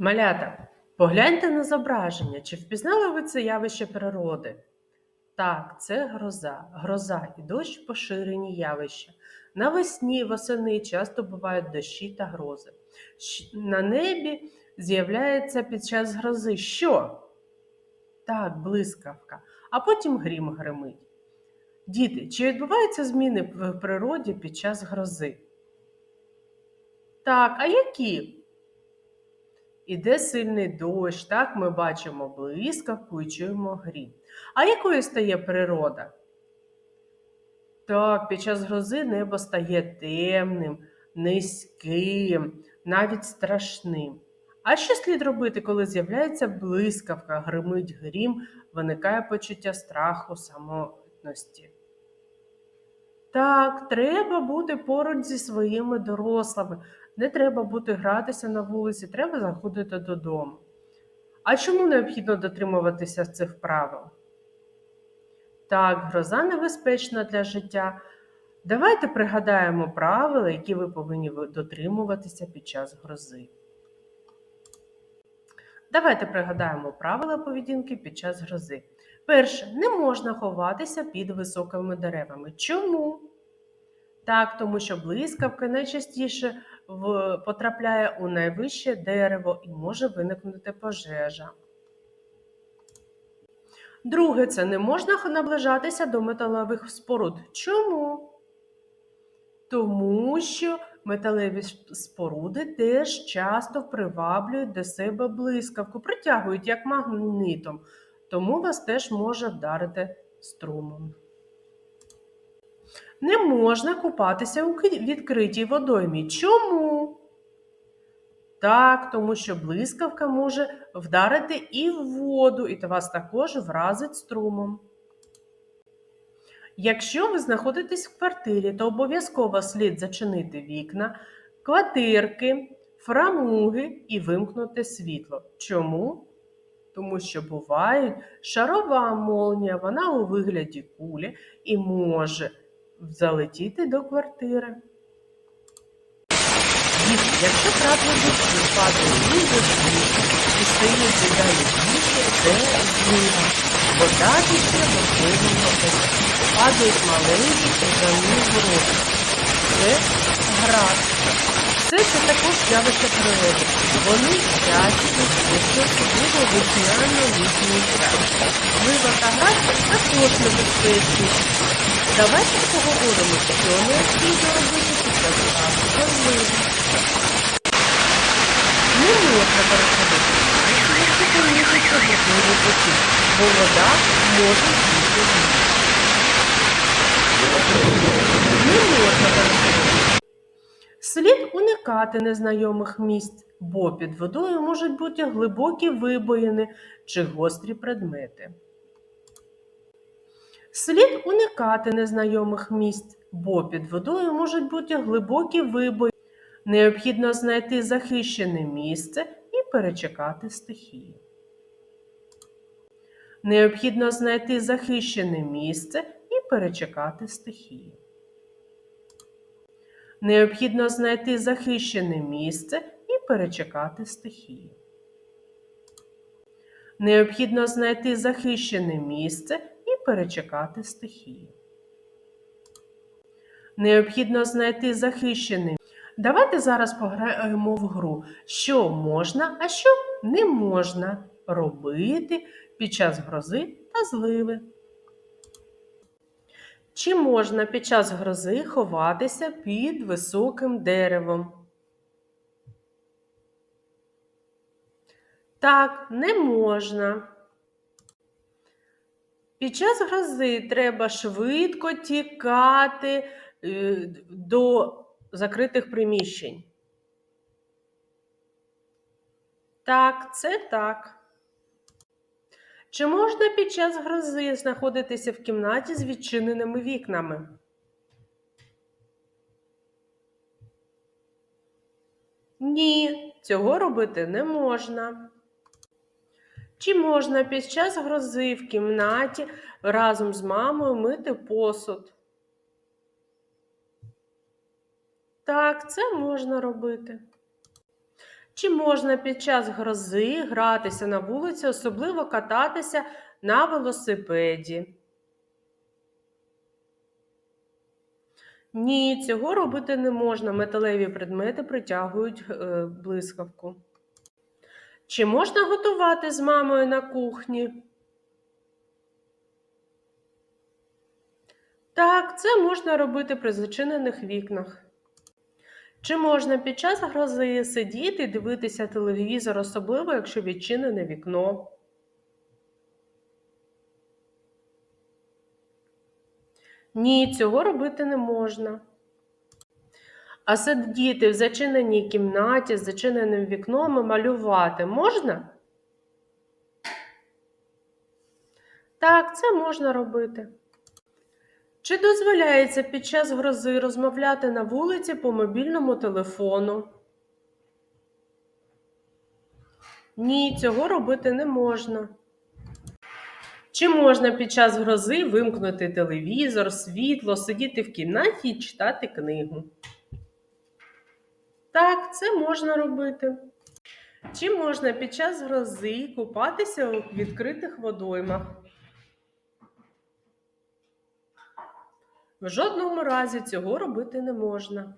Малята, погляньте на зображення, чи впізнали ви це явище природи? Так, це гроза. Гроза і дощ поширені явища. Навесні, восени часто бувають дощі та грози. На небі з'являється під час грози що? Так, блискавка, а потім грім гримить. Діти, чи відбуваються зміни в природі під час грози? Так, а які? Іде сильний дощ, так ми бачимо блискавку і чуємо грім. А якою стає природа? Так, під час грози небо стає темним, низьким, навіть страшним. А що слід робити, коли з'являється блискавка, гримить грім, виникає почуття страху, самотності? Так, треба бути поруч зі своїми дорослими. Не треба бути гратися на вулиці, треба заходити додому. А чому необхідно дотримуватися цих правил? Так, гроза небезпечна для життя. Давайте пригадаємо правила, які ви повинні дотримуватися під час грози. Давайте пригадаємо правила поведінки під час грози. Перше, не можна ховатися під високими деревами. Чому? Так, тому що блискавка найчастіше в- потрапляє у найвище дерево і може виникнути пожежа. Друге, це не можна наближатися до металевих споруд. Чому? Тому що металеві споруди теж часто приваблюють до себе блискавку, притягують як магнитом, тому вас теж може вдарити струмом. Не можна купатися у відкритій водоймі. Чому? Так, тому що блискавка може вдарити і в воду, і вас також вразить струмом. Якщо ви знаходитесь в квартирі, то обов'язково слід зачинити вікна, квартирки, фрамуги і вимкнути світло. Чому? Тому що буває шарова молнія, вона у вигляді кулі і може залетіти до квартири. Діти, якщо краплі дощу падає дуже швидко і стає дедалі більше, це злива. Вода тече можливо потоком. Падають маленькі крижані гроші. Це град. Все це також явище природи. Вони часті, якщо особливо весняно-літній час. Злива та град також небезпечні. Давайте поговоримо, що необхідно робити під час граду зливи. Не можна переходити якщо помітиться можливий потік, бо вода може злити з ніг. Не можна переходити. Слід уникати незнайомих місць, бо під водою можуть бути глибокі вибоїни чи гострі предмети. Слід уникати незнайомих місць, бо під водою можуть бути глибокі вибої. Необхідно знайти захищене місце і перечекати стихію. Необхідно знайти захищене місце і перечекати стихію. Необхідно знайти захищене місце і перечекати стихію. Необхідно знайти захищене місце і перечекати стихію. Необхідно знайти захищене. Давайте зараз пограємо в гру, що можна, а що не можна робити під час грози та зливи. Чи можна під час грози ховатися під високим деревом? Так, не можна. Під час грози треба швидко тікати е, до закритих приміщень. Так, це так. Чи можна під час грози знаходитися в кімнаті з відчиненими вікнами? Ні, цього робити не можна. Чи можна під час грози в кімнаті разом з мамою мити посуд? Так, це можна робити. Чи можна під час грози гратися на вулиці, особливо кататися на велосипеді? Ні, цього робити не можна. Металеві предмети притягують е, блискавку. Чи можна готувати з мамою на кухні? Так, це можна робити при зачинених вікнах. Чи можна під час грози сидіти і дивитися телевізор, особливо якщо відчинене вікно? Ні, цього робити не можна. А сидіти в зачиненій кімнаті з зачиненим вікном і малювати можна? Так, це можна робити. Чи дозволяється під час грози розмовляти на вулиці по мобільному телефону? Ні, цього робити не можна. Чи можна під час грози вимкнути телевізор, світло, сидіти в кімнаті і читати книгу? Так, це можна робити. Чи можна під час грози купатися у відкритих водоймах? В жодному разі цього робити не можна.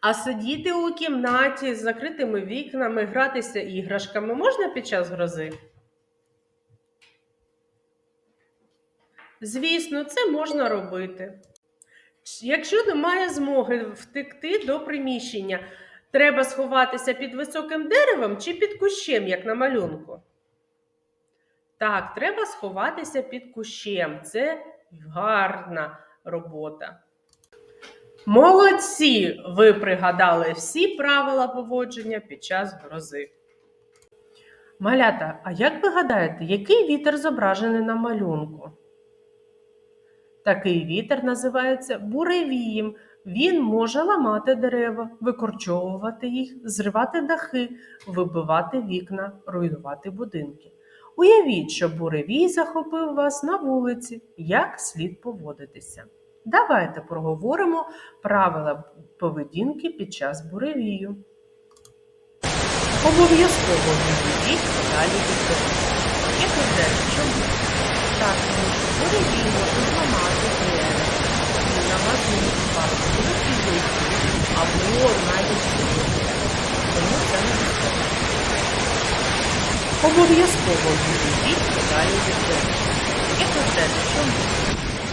А сидіти у кімнаті з закритими вікнами, гратися іграшками можна під час грози? Звісно, це можна робити. Якщо немає змоги втекти до приміщення, треба сховатися під високим деревом чи під кущем, як на малюнку? Так, треба сховатися під кущем. Це гарна робота. Молодці! Ви пригадали всі правила поводження під час грози. Малята, а як ви гадаєте, який вітер зображений на малюнку? Такий вітер називається буревієм. Він може ламати дерева, викорчовувати їх, зривати дахи, вибивати вікна, руйнувати будинки. Уявіть, що буревій захопив вас на вулиці, як слід поводитися. Давайте проговоримо правила поведінки під час буревію. Обов'язково відійдіть подалі від дороги. Як ви чому? Так, тому що буревій може зламати дерева, на вас можуть великі або навіть сьогодні. Тому це небезпечно. Обов'язково відійдіть подалі від. Як ви знаєте, чому?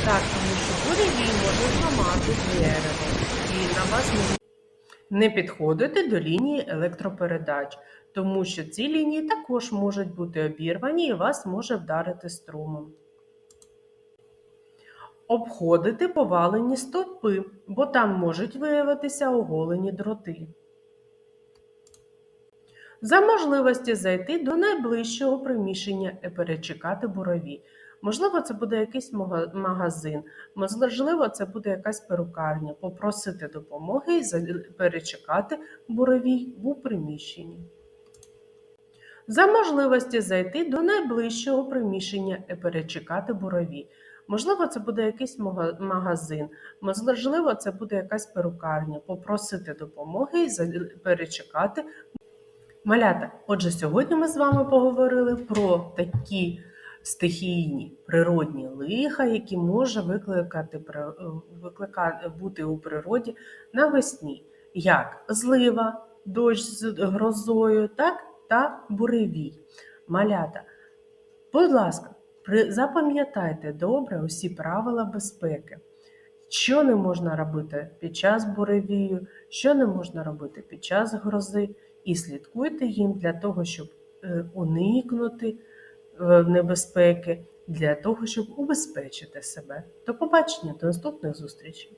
Так, тому що буревій може зламати дерево, і на вас не підходити до лінії електропередач, тому що ці лінії також можуть бути обірвані і вас може вдарити струмом. Обходити повалені стовпи, бо там можуть виявитися оголені дроти. За можливості зайти до найближчого приміщення і перечекати бурові. Можливо, це буде якийсь магазин, можливо, це буде якась перукарня, попросити допомоги і перечекати буровій у приміщенні. За можливості зайти до найближчого приміщення і перечекати бурові. Можливо, це буде якийсь магазин, можливо, це буде якась перукарня, попросити допомоги і перечекати. Малята, отже, сьогодні ми з вами поговорили про такі стихійні природні лиха, які може викликати, при- виклика- бути у природі навесні, як злива, дощ з грозою, так та буревій. Малята, будь ласка, запам'ятайте добре усі правила безпеки. Що не можна робити під час буревію, що не можна робити під час грози, і слідкуйте їм для того, щоб е, уникнути е, небезпеки, для того, щоб убезпечити себе. До побачення, до наступних зустрічей!